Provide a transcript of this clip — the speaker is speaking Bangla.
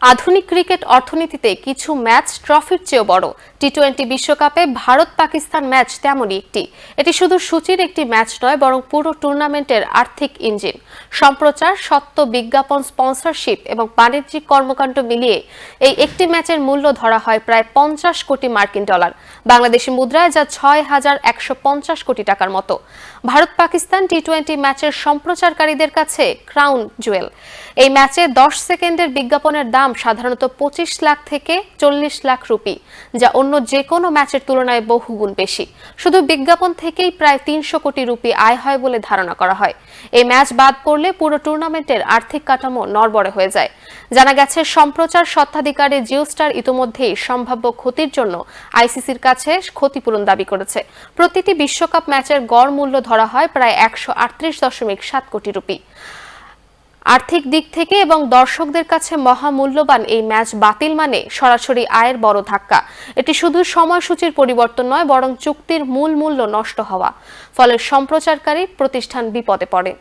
আধুনিক ক্রিকেট অর্থনীতিতে কিছু ম্যাচ ট্রফির চেয়েও বড়। টি টোয়েন্টি বিশ্বকাপে ভারত পাকিস্তান ম্যাচ তেমনই একটি। এটি শুধু সূচির একটি ম্যাচ নয়, বরং পুরো টুর্নামেন্টের আর্থিক ইঞ্জিন। সম্প্রচার, সত্য বিজ্ঞাপন, স্পন্সরশিপ এবং বাণিজ্যিক কর্মকাণ্ড মিলিয়ে এই একটি ম্যাচের মূল্য ধরা হয় প্রায় পঞ্চাশ কোটি মার্কিন ডলার। বাংলাদেশি মুদ্রায় যা ছয় হাজার একশো পঞ্চাশ কোটি টাকার মতো। ভারত পাকিস্তান টি টোয়েন্টি ম্যাচের সম্প্রচারকারীদের কাছে ক্রাউন জুয়েল। এই ম্যাচে দশ সেকেন্ডের বিজ্ঞাপনের দাম সাধারণত পঁচিশ লাখ থেকে চল্লিশ লাখ রুপি, যা অন্য যে কোনো ম্যাচের তুলনায় বহুগুণ বেশি। শুধু বিজ্ঞাপন থেকেই প্রায় তিনশো কোটি রুপি আয় হয় বলে ধারণা করা হয়। এই ম্যাচ বাদ পড়লে পুরো টুর্নামেন্টের আর্থিক কাঠামো নড়বড়ে হয়ে যায়। জানা গেছে, সম্প্রচার স্বত্বাধিকারী জিওস্টার ইতোমধ্যেই সম্ভাব্য ক্ষতির জন্য আইসিসির কাছে ক্ষতিপূরণ দাবি করেছে। প্রতিটি বিশ্বকাপ ম্যাচের গড় মূল্য ধরা হয় প্রায় একশো আটত্রিশ দশমিক সাত কোটি রুপি। আর্থিক দিক থেকে এবং দর্শকদের কাছে মহামূল্যবান এই ম্যাচ বাতিল মানে সরাসরি আয়ের বড় ধাক্কা। এটি শুধু সময়সূচির পরিবর্তন নয়, বরং চুক্তির মূল মূল্য নষ্ট হওয়া। ফলে সম্প্রচারকারী প্রতিষ্ঠান বিপদে পড়ে।